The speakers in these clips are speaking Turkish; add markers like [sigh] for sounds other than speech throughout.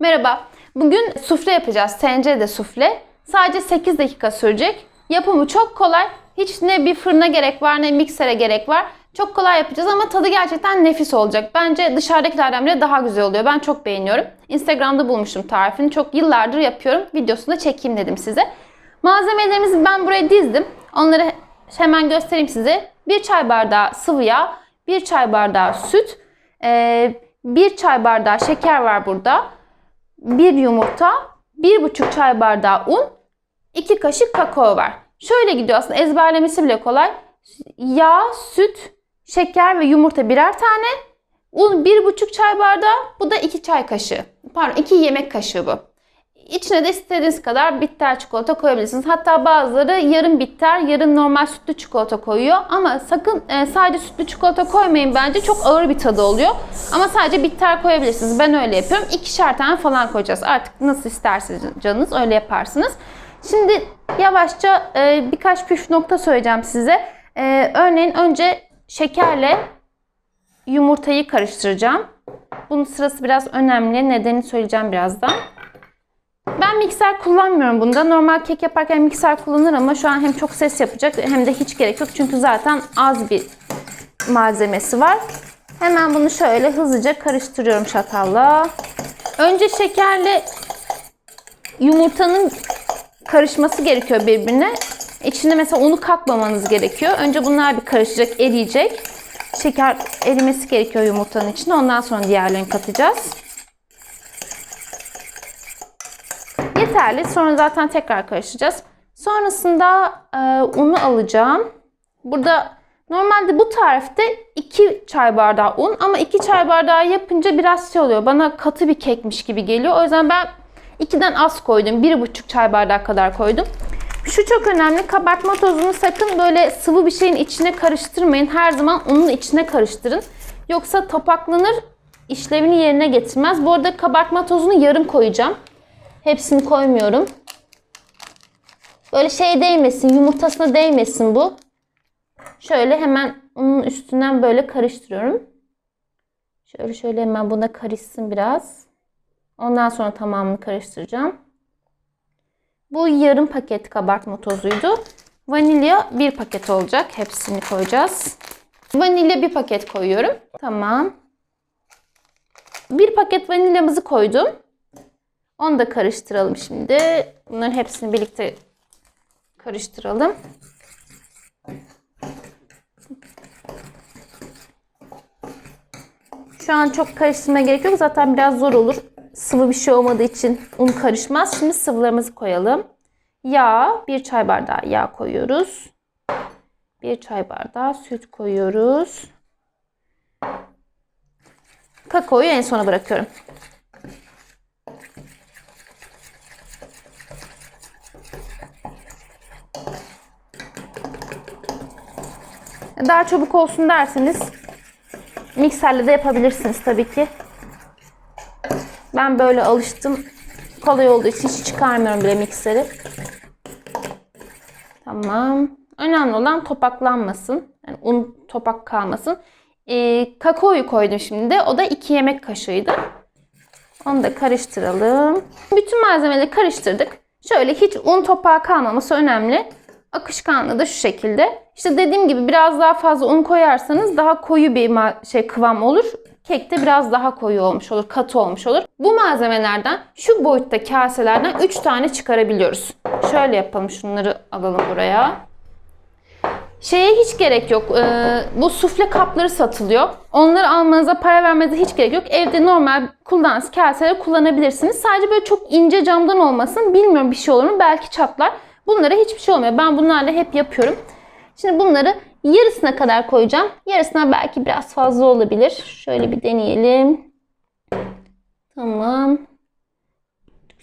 Merhaba. Bugün sufle yapacağız. Tencerede sufle. Sadece 8 dakika sürecek. Yapımı çok kolay. Hiç ne bir fırına gerek var ne miksere gerek var. Çok kolay yapacağız ama tadı gerçekten nefis olacak. Bence dışarıdakilerden bile daha güzel oluyor. Ben çok beğeniyorum. Instagram'da bulmuştum tarifini. Çok yıllardır yapıyorum. Videosunu da çekeyim dedim size. Malzemelerimizi ben buraya dizdim. Onları hemen göstereyim size. 1 çay bardağı sıvı yağ, 1 çay bardağı süt, 1 çay bardağı şeker var burada. 1 yumurta, 1,5 çay bardağı un, 2 kaşık kakao var. Şöyle gidiyor aslında ezberlemesi bile kolay. Yağ, süt, şeker ve yumurta birer tane. Un 1,5 çay bardağı. Bu da 2 çay kaşığı. Pardon 2 yemek kaşığı bu. İçine de istediğiniz kadar bitter çikolata koyabilirsiniz. Hatta bazıları yarım bitter, yarım normal sütlü çikolata koyuyor. Ama sakın e, sadece sütlü çikolata koymayın bence. Çok ağır bir tadı oluyor. Ama sadece bitter koyabilirsiniz. Ben öyle yapıyorum. İkişer tane falan koyacağız. Artık nasıl isterseniz canınız öyle yaparsınız. Şimdi yavaşça e, birkaç püf nokta söyleyeceğim size. E, örneğin önce şekerle yumurtayı karıştıracağım. Bunun sırası biraz önemli. Nedenini söyleyeceğim birazdan. Ben mikser kullanmıyorum bunda. Normal kek yaparken mikser kullanır ama şu an hem çok ses yapacak hem de hiç gerek yok. Çünkü zaten az bir malzemesi var. Hemen bunu şöyle hızlıca karıştırıyorum çatalla. Önce şekerle yumurtanın karışması gerekiyor birbirine. İçinde mesela unu katmamanız gerekiyor. Önce bunlar bir karışacak, eriyecek. Şeker erimesi gerekiyor yumurtanın içinde. Ondan sonra diğerlerini katacağız. Yeterli. Sonra zaten tekrar karıştıracağız. Sonrasında e, unu alacağım. Burada normalde bu tarifte 2 çay bardağı un ama 2 çay bardağı yapınca biraz şey oluyor. Bana katı bir kekmiş gibi geliyor. O yüzden ben 2'den az koydum. 1,5 çay bardağı kadar koydum. Şu çok önemli. Kabartma tozunu sakın böyle sıvı bir şeyin içine karıştırmayın. Her zaman unun içine karıştırın. Yoksa topaklanır, işlevini yerine getirmez. Bu arada kabartma tozunu yarım koyacağım. Hepsini koymuyorum. Böyle şey değmesin, yumurtasına değmesin bu. Şöyle hemen unun üstünden böyle karıştırıyorum. Şöyle şöyle hemen buna karışsın biraz. Ondan sonra tamamını karıştıracağım. Bu yarım paket kabartma tozuydu. Vanilya bir paket olacak. Hepsini koyacağız. Vanilya bir paket koyuyorum. Tamam. Bir paket vanilyamızı koydum. Onu da karıştıralım şimdi. Bunların hepsini birlikte karıştıralım. Şu an çok karıştırmaya gerek yok. Zaten biraz zor olur. Sıvı bir şey olmadığı için un karışmaz. Şimdi sıvılarımızı koyalım. Yağ, bir çay bardağı yağ koyuyoruz. Bir çay bardağı süt koyuyoruz. Kakaoyu en sona bırakıyorum. Daha çabuk olsun derseniz mikserle de yapabilirsiniz tabii ki. Ben böyle alıştım. Kolay olduğu için hiç çıkarmıyorum bile mikseri. Tamam. Önemli olan topaklanmasın. Yani un topak kalmasın. Ee, kakaoyu koydum şimdi. O da 2 yemek kaşığıydı. Onu da karıştıralım. Bütün malzemeleri karıştırdık. Şöyle hiç un topağı kalmaması önemli. Akışkanlığı da şu şekilde. İşte dediğim gibi biraz daha fazla un koyarsanız daha koyu bir şey kıvam olur. Kek de biraz daha koyu olmuş olur, katı olmuş olur. Bu malzemelerden şu boyutta kaselerden 3 tane çıkarabiliyoruz. Şöyle yapalım. Şunları alalım buraya. Şeye hiç gerek yok. Ee, bu sufle kapları satılıyor. Onları almanıza para vermenize hiç gerek yok. Evde normal kullandığınız kaseleri kullanabilirsiniz. Sadece böyle çok ince camdan olmasın. Bilmiyorum bir şey olur mu? Belki çatlar. Bunlara hiçbir şey olmuyor. Ben bunlarla hep yapıyorum. Şimdi bunları yarısına kadar koyacağım. Yarısına belki biraz fazla olabilir. Şöyle bir deneyelim. Tamam.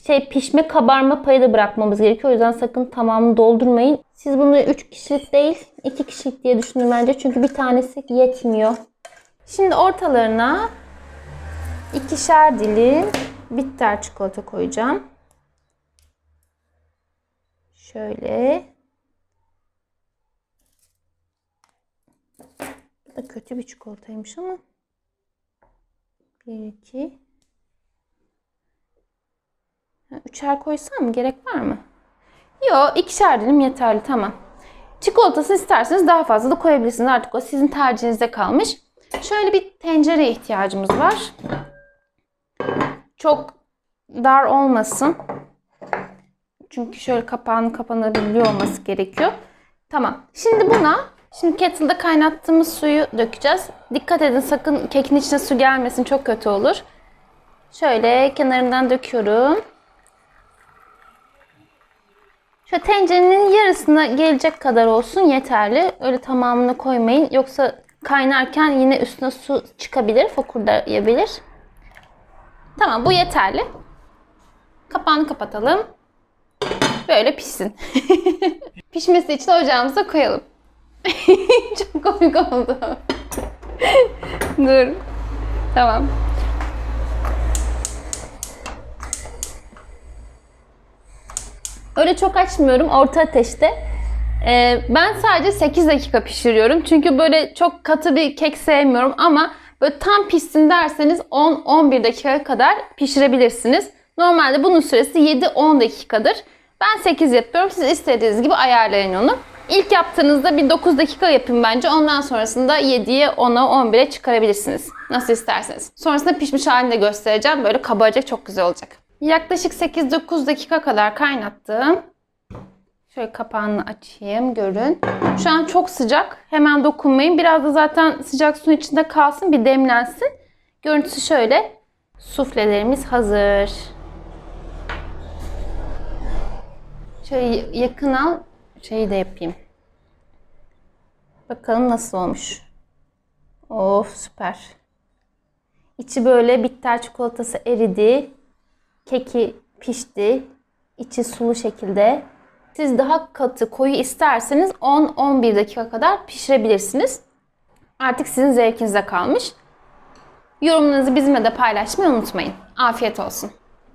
Şey pişme kabarma payı da bırakmamız gerekiyor. O yüzden sakın tamamını doldurmayın. Siz bunu 3 kişilik değil 2 kişilik diye düşünün bence. Çünkü bir tanesi yetmiyor. Şimdi ortalarına ikişer dilim bitter çikolata koyacağım. Şöyle. Bu da kötü bir çikolataymış ama. 1, 2, Ha, Üçer koysam? Gerek var mı? Yok ikişer dilim yeterli tamam. Çikolatasını isterseniz daha fazla da koyabilirsiniz. Artık o sizin tercihinize kalmış. Şöyle bir tencereye ihtiyacımız var. Çok dar olmasın. Çünkü şöyle kapağını kapanabiliyor olması gerekiyor. Tamam. Şimdi buna şimdi kettle'da kaynattığımız suyu dökeceğiz. Dikkat edin sakın kekin içine su gelmesin. Çok kötü olur. Şöyle kenarından döküyorum. Şöyle tencerenin yarısına gelecek kadar olsun yeterli. Öyle tamamını koymayın. Yoksa kaynarken yine üstüne su çıkabilir, fokurdayabilir. Tamam bu yeterli. Kapağını kapatalım. Böyle pişsin. [laughs] Pişmesi için ocağımıza koyalım. [laughs] Çok komik oldu. [laughs] Dur. Tamam. Öyle çok açmıyorum orta ateşte. Ee, ben sadece 8 dakika pişiriyorum. Çünkü böyle çok katı bir kek sevmiyorum ama böyle tam pişsin derseniz 10-11 dakika kadar pişirebilirsiniz. Normalde bunun süresi 7-10 dakikadır. Ben 8 yapıyorum. Siz istediğiniz gibi ayarlayın onu. İlk yaptığınızda bir 9 dakika yapın bence. Ondan sonrasında 7'ye, 10'a, 11'e çıkarabilirsiniz. Nasıl isterseniz. Sonrasında pişmiş halini de göstereceğim. Böyle kabaracak çok güzel olacak. Yaklaşık 8-9 dakika kadar kaynattım. Şöyle kapağını açayım görün. Şu an çok sıcak. Hemen dokunmayın. Biraz da zaten sıcak suyun içinde kalsın bir demlensin. Görüntüsü şöyle. Suflelerimiz hazır. Şöyle yakın al. Şeyi de yapayım. Bakalım nasıl olmuş. Of süper. İçi böyle bitter çikolatası eridi. Keki pişti. İçi sulu şekilde. Siz daha katı, koyu isterseniz 10-11 dakika kadar pişirebilirsiniz. Artık sizin zevkinize kalmış. Yorumlarınızı bizimle de paylaşmayı unutmayın. Afiyet olsun.